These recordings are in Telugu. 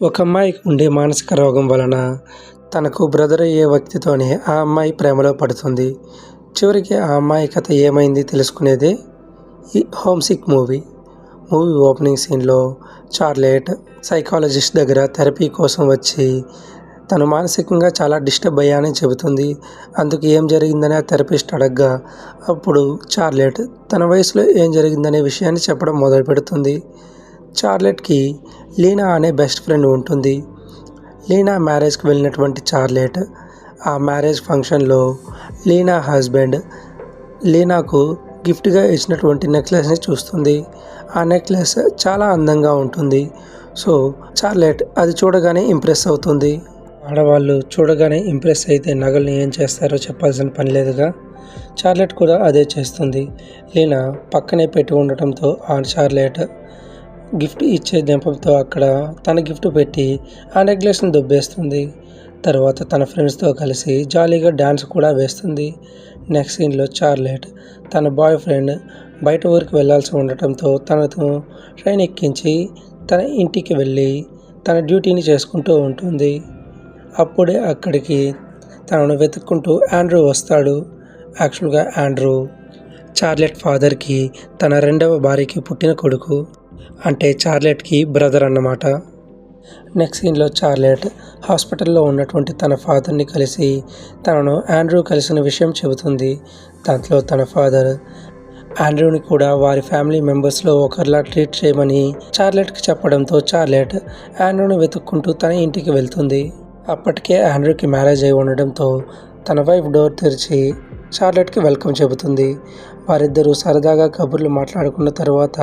ఒక అమ్మాయికి ఉండే మానసిక రోగం వలన తనకు బ్రదర్ అయ్యే వ్యక్తితోనే ఆ అమ్మాయి ప్రేమలో పడుతుంది. చివరికి ఆ అమ్మాయి కథ ఏమైంది తెలుసుకునేదే? ఈ home sick movie. Movie opening సీన్లో చార్లెట్ సైకాలజిస్ట్ దగ్గర థెరపీ కోసం వచ్చి తను మానసికంగా చాలా డిస్టర్బ్ అయ్యానని చెబుతుంది. అందుకు ఏం జరిగిందని ఆ థెరపిస్ట్ అడగ్గా అప్పుడు చార్లెట్ తన వయసులో ఏం జరిగిందనే విషయాన్ని చెప్పడం మొదలు పెడుతుంది చార్లెట్కి లీనా అనే బెస్ట్ ఫ్రెండ్ ఉంటుంది. లీనా మ్యారేజ్కి వెళ్ళినటువంటి చార్లెట్ ఆ మ్యారేజ్ ఫంక్షన్లో లీనా హస్బెండ్ లీనాకు గిఫ్ట్గా ఇచ్చినటువంటి నెక్లెస్ని చూస్తుంది. ఆ నెక్లెస్ చాలా అందంగా ఉంటుంది. సో చార్లెట్ అది చూడగానే ఇంప్రెస్ అవుతుంది. ఆడవాళ్ళు చూడగానే ఇంప్రెస్ అయితే నగల్ని ఏం చేస్తారో చెప్పాల్సిన పని లేదుగా చార్లెట్ కూడా అదే చేస్తుంది. లీనా పక్కనే పెట్టి ఉండటంతో ఆ చార్లెట్ గిఫ్ట్ ఇచ్చే దెంపంతో అక్కడ తన గిఫ్ట్ పెట్టి ఆ నెక్లెస్ని దొబ్బేస్తుంది. తర్వాత తన ఫ్రెండ్స్తో కలిసి జాలీగా డ్యాన్స్ కూడా వేస్తుంది. నెక్స్ట్ సీన్లో చార్లెట్ తన బాయ్ ఫ్రెండ్ బయట ఊరికి వెళ్ళాల్సి ఉండటంతో తనతో ట్రైన్ ఎక్కించి తన ఇంటికి వెళ్ళి తన డ్యూటీని చేసుకుంటూ ఉంటుంది. అప్పుడే అక్కడికి తనను వెతుక్కుంటూ ఆండ్రూ వస్తాడు. యాక్చువల్గా ఆండ్రూ చార్లెట్ ఫాదర్కి తన రెండవ భార్యకి పుట్టిన కొడుకు. అంటే చార్లెట్కి బ్రదర్ అన్నమాట. నెక్స్ట్ సీన్లో చార్లెట్ హాస్పిటల్లో ఉన్నటువంటి తన ఫాదర్ని కలిసి తనను ఆండ్రూ కలిసిన విషయం చెబుతుంది. దాంట్లో తన ఫాదర్ ఆండ్రూని కూడా వారి ఫ్యామిలీ మెంబర్స్లో ఒకరిలా ట్రీట్ చేయమని చార్లెట్కి చెప్పడంతో చార్లెట్ ఆండ్రూని వెతుక్కుంటూ తన ఇంటికి వెళ్తుంది. అప్పటికే ఆండ్రూకి మ్యారేజ్ అయి ఉండడంతో తన వైఫ్ డోర్ తెరిచి చార్లెట్కి వెల్కమ్ చెబుతుంది. వారిద్దరూ సరదాగా కబుర్లు మాట్లాడుకున్న తర్వాత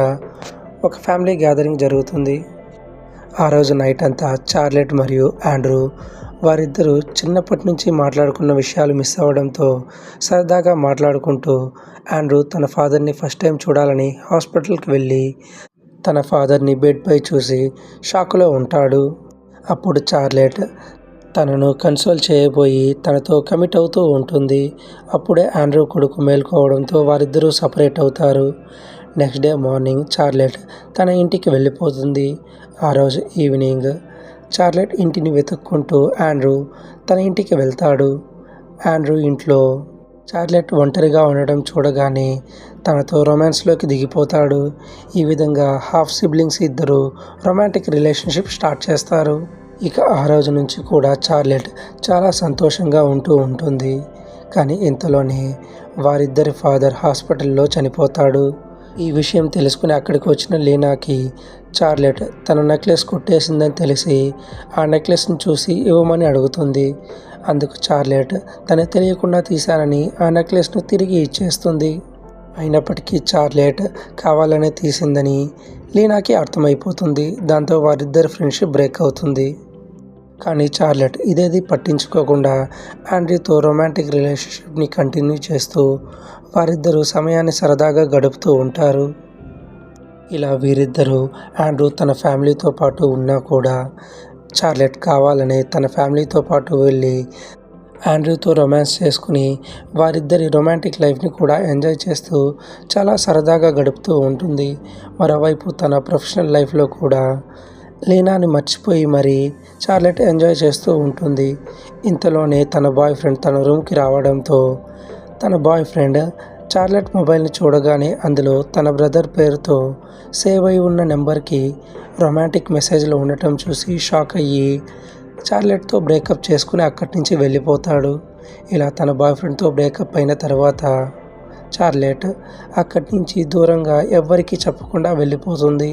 ఒక ఫ్యామిలీ గ్యాదరింగ్ జరుగుతుంది. ఆ రోజు నైట్ అంతా చార్లెట్ మరియు ఆండ్రూ వారిద్దరూ చిన్నప్పటి నుంచి మాట్లాడుకున్న విషయాలు మిస్ అవ్వడంతో సరదాగా మాట్లాడుకుంటూ ఆండ్రూ తన ఫాదర్ని ఫస్ట్ టైం చూడాలని హాస్పిటల్కి వెళ్ళి తన ఫాదర్ని బెడ్పై చూసి షాక్లో ఉంటాడు. అప్పుడు చార్లెట్ తనను కన్సోల్ చేయబోయి తనతో కమిట్ అవుతూ ఉంటుంది. అప్పుడే ఆండ్రూ కొడుకు మేల్కోవడంతో వారిద్దరూ సపరేట్ అవుతారు. నెక్స్ట్ డే మార్నింగ్ చార్లెట్ తన ఇంటికి వెళ్ళిపోతుంది. ఆ రోజు ఈవినింగ్ చార్లెట్ ఇంటిని వెతుక్కుంటూ ఆండ్రూ తన ఇంటికి వెళ్తాడు. ఆండ్రూ ఇంట్లో చార్లెట్ ఒంటరిగా ఉండడం చూడగానే తనతో రొమాన్స్లోకి దిగిపోతాడు. ఈ విధంగా హాఫ్ సిబ్లింగ్స్ ఇద్దరు రొమాంటిక్ రిలేషన్షిప్ స్టార్ట్ చేస్తారు. ఇక ఆ రోజు నుంచి కూడా చార్లెట్ చాలా సంతోషంగా ఉంటూ ఉంటుంది. కానీ ఇంతలోనే వారిద్దరి ఫాదర్ హాస్పిటల్లో చనిపోతాడు. ఈ విషయం తెలుసుకుని అక్కడికి వచ్చిన లీనాకి చార్లెట్ తన నెక్లెస్ కొట్టేసిందని తెలిసి ఆ నెక్లెస్ని చూసి ఇవ్వమని అడుగుతుంది. అందుకు చార్లెట్ తను తెలియకుండా తీశానని ఆ నెక్లెస్ను తిరిగి ఇచ్చేస్తుంది. అయినప్పటికీ చార్లెట్ కావాలనే తీసిందని లీనాకి అర్థమైపోతుంది. దాంతో వారిద్దరి ఫ్రెండ్షిప్ బ్రేక్ అవుతుంది. కానీ చార్లెట్ ఇదేది పట్టించుకోకుండా ఆండ్రీతో రొమాంటిక్ రిలేషన్షిప్ని కంటిన్యూ చేస్తూ వారిద్దరూ సమయాన్ని సరదాగా గడుపుతూ ఉంటారు. ఇలా వీరిద్దరూ ఆండ్రూ తన ఫ్యామిలీతో పాటు ఉన్నా కూడా చార్లెట్ కావాలనే తన ఫ్యామిలీతో పాటు వెళ్ళి ఆండ్రూతో రొమాన్స్ చేసుకుని వారిద్దరి రొమాంటిక్ లైఫ్ని కూడా ఎంజాయ్ చేస్తూ చాలా సరదాగా గడుపుతూ ఉంటుంది. మరోవైపు తన ప్రొఫెషనల్ లైఫ్లో కూడా లీనాని మర్చిపోయి మరి చార్లెట్ ఎంజాయ్ చేస్తూ ఉంటుంది. ఇంతలోనే తన బాయ్ ఫ్రెండ్ తన రూమ్కి రావడంతో తన బాయ్ ఫ్రెండ్ చార్లెట్ మొబైల్ని చూడగానే అందులో తన బ్రదర్ పేరుతో సేవ్ అయి ఉన్న నెంబర్కి రొమాంటిక్ మెసేజ్లు ఉండటం చూసి షాక్ అయ్యి చార్లెట్తో బ్రేకప్ చేసుకుని అక్కడి నుంచి వెళ్ళిపోతాడు. ఇలా తన బాయ్ ఫ్రెండ్తో బ్రేకప్ అయిన తర్వాత చార్లెట్ అక్కడి నుంచి దూరంగా ఎవ్వరికీ చెప్పకుండా వెళ్ళిపోతుంది.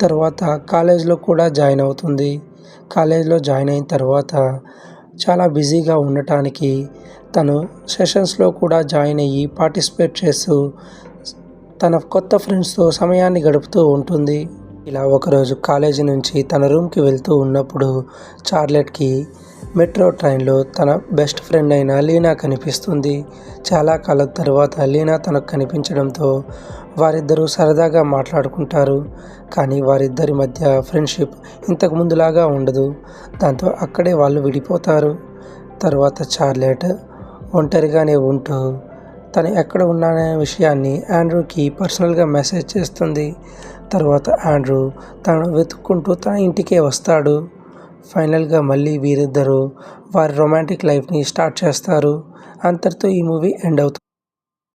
తర్వాత కాలేజ్లో కూడా జాయిన్ అవుతుంది. కాలేజ్లో జాయిన్ అయిన తర్వాత చాలా బిజీగా ఉండటానికి తను సెషన్స్లో కూడా జాయిన్ అయ్యి పార్టిసిపేట్ చేస్తూ తన కొత్త ఫ్రెండ్స్తో సమయాన్ని గడుపుతూ ఉంటుంది. ఇలా ఒకరోజు కాలేజీ నుంచి తన రూమ్కి వెళ్తూ ఉన్నప్పుడు చార్లెట్కి మెట్రో ట్రైన్లో తన బెస్ట్ ఫ్రెండ్ అయిన లీనా కనిపిస్తుంది. చాలా కాలం తర్వాత లీనా తనకు కనిపించడంతో వారిద్దరూ సరదాగా మాట్లాడుకుంటారు. కానీ వారిద్దరి మధ్య ఫ్రెండ్షిప్ ఇంతకు ముందులాగా ఉండదు. దాంతో అక్కడే వాళ్ళు విడిపోతారు. తర్వాత చార్లెట్ ఒంటరిగానే ఉంటూ తను ఎక్కడ ఉన్నాననే విషయాన్ని ఆండ్రూకి పర్సనల్గా మెసేజ్ చేస్తుంది. తర్వాత ఆండ్రూ తను వెతుక్కుంటూ తన ఇంటికే వస్తాడు. ఫైనల్గా మళ్ళీ వీరిద్దరూ వారి రొమాంటిక్ లైఫ్ని స్టార్ట్ చేస్తారు. అంతటితో ఈ మూవీ ఎండ్ అవుతుంది.